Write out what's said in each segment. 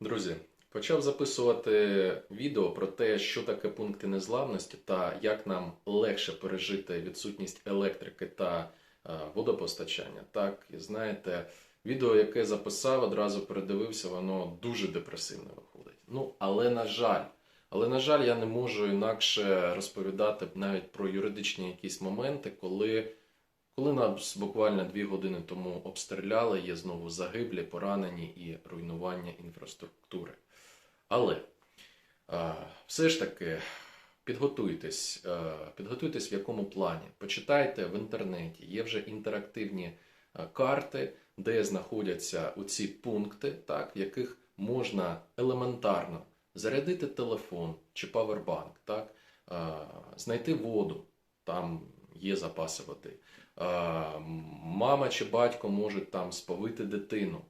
Друзі, почав записувати відео про те, що таке пункти незламності та як нам легше пережити відсутність електрики та е, водопостачання. Так, і знаєте, відео, яке записав, одразу передивився, воно дуже депресивне виходить. Ну, але на жаль, але на жаль, я не можу інакше розповідати навіть про юридичні якісь моменти, коли. Коли нас буквально дві години тому обстріляли, є знову загиблі, поранені і руйнування інфраструктури. Але все ж таки підготуйтесь, підготуйтесь в якому плані. Почитайте в інтернеті, є вже інтерактивні карти, де знаходяться оці пункти, так, в яких можна елементарно зарядити телефон чи павербанк, так, знайти воду, там є запаси води. Мама чи батько можуть там сповити дитину.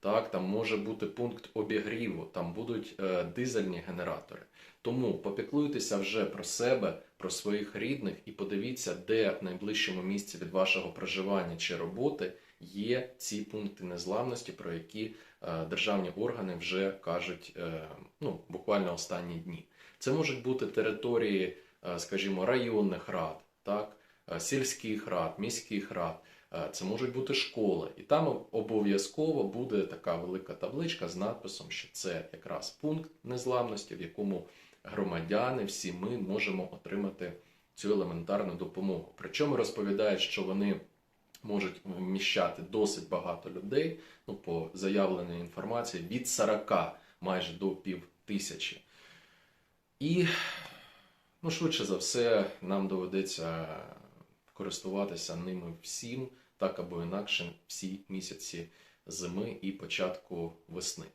Так, там може бути пункт обігріву, там будуть е, дизельні генератори. Тому попіклуйтеся вже про себе, про своїх рідних і подивіться, де в найближчому місці від вашого проживання чи роботи є ці пункти незламності, про які е, державні органи вже кажуть е, ну, буквально останні дні. Це можуть бути території, е, скажімо, районних рад, так, сільських рад, міських рад. Е, Це можуть бути школи, і там обов'язково буде така велика табличка з надписом, що це якраз пункт незламності, в якому громадяни, всі ми можемо отримати цю елементарну допомогу. Причому розповідають, що вони можуть вміщати досить багато людей, ну по заявленій інформації, від 40 майже до пів тисячі. І ну, швидше за все, нам доведеться користуватися ними всім, так або інакше, всі місяці зими і початку весни.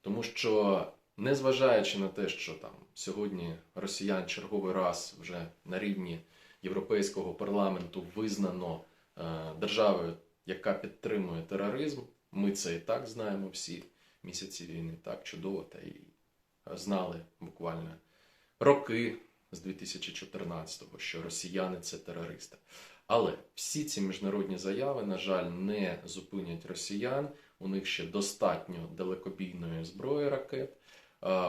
Тому що, незважаючи на те, що там сьогодні росіян черговий раз вже на рівні Європейського парламенту визнано е, державою, яка підтримує тероризм, ми це і так знаємо всі місяці війни, так чудово та і знали буквально роки з 2014-го, що росіяни це терористи. Але всі ці міжнародні заяви, на жаль, не зупинять росіян. У них ще достатньо далекобійної зброї ракет.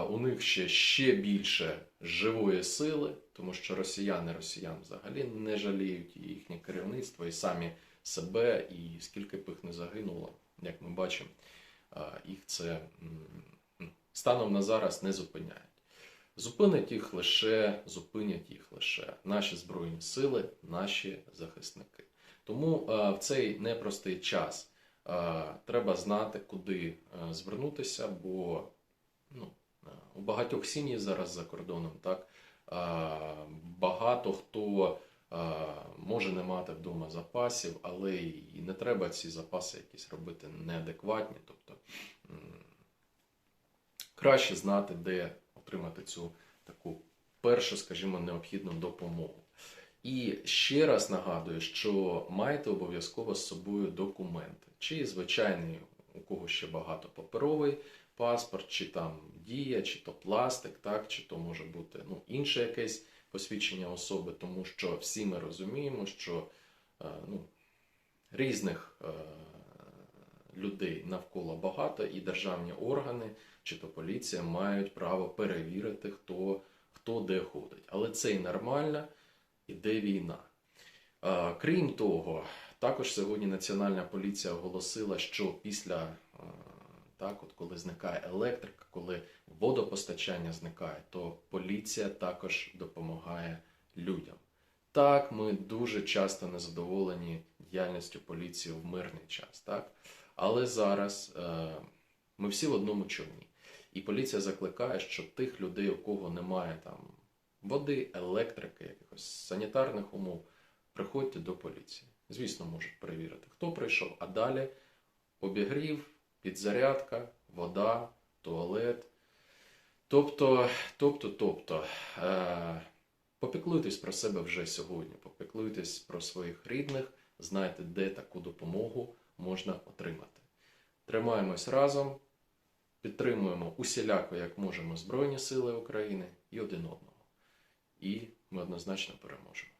У них ще ще більше живої сили, тому що росіяни росіян взагалі не жаліють їхнє керівництво, і самі себе, і скільки б їх не загинуло, як ми бачимо, їх це станом на зараз не зупиняє. Зупинить їх лише, зупинять їх лише наші збройні сили, наші захисники. Тому е, в цей непростий час е, треба знати, куди е, звернутися, бо ну, у багатьох сім'ї зараз за кордоном так е, багато хто е, може не мати вдома запасів, але і не треба ці запаси якісь робити неадекватні. Тобто краще знати, де отримати цю таку першу, скажімо, необхідну допомогу. І ще раз нагадую, що маєте обов'язково з собою документи, чи звичайний, у кого ще багато паперовий паспорт, чи там дія, чи то пластик, так, чи то може бути ну, інше якесь посвідчення особи, тому що всі ми розуміємо, що е, ну, різних е, людей навколо багато, і державні органи чи то поліція мають право перевірити, хто, хто де ходить. Але це і нормально, іде війна. А, Крім того, також сьогодні Національна поліція оголосила, що після так, от коли зникає електрика, коли водопостачання зникає, то поліція також допомагає людям. Так, ми дуже часто незадоволені діяльністю поліції в мирний час, так? Але зараз е, ми всі в одному човні. І поліція закликає, що тих людей, у кого немає там води, електрики, якихось санітарних умов, приходьте до поліції. Звісно, можуть перевірити, хто прийшов, а далі обігрів, підзарядка, вода, туалет. Тобто, тобто, тобто, е, попіклуйтесь про себе вже сьогодні, попіклуйтесь про своїх рідних, знайте, де таку допомогу можна отримати. Тримаємось разом. Підтримуємо усіляко, як можемо, Збройні Сили України і один одного. І ми однозначно переможемо.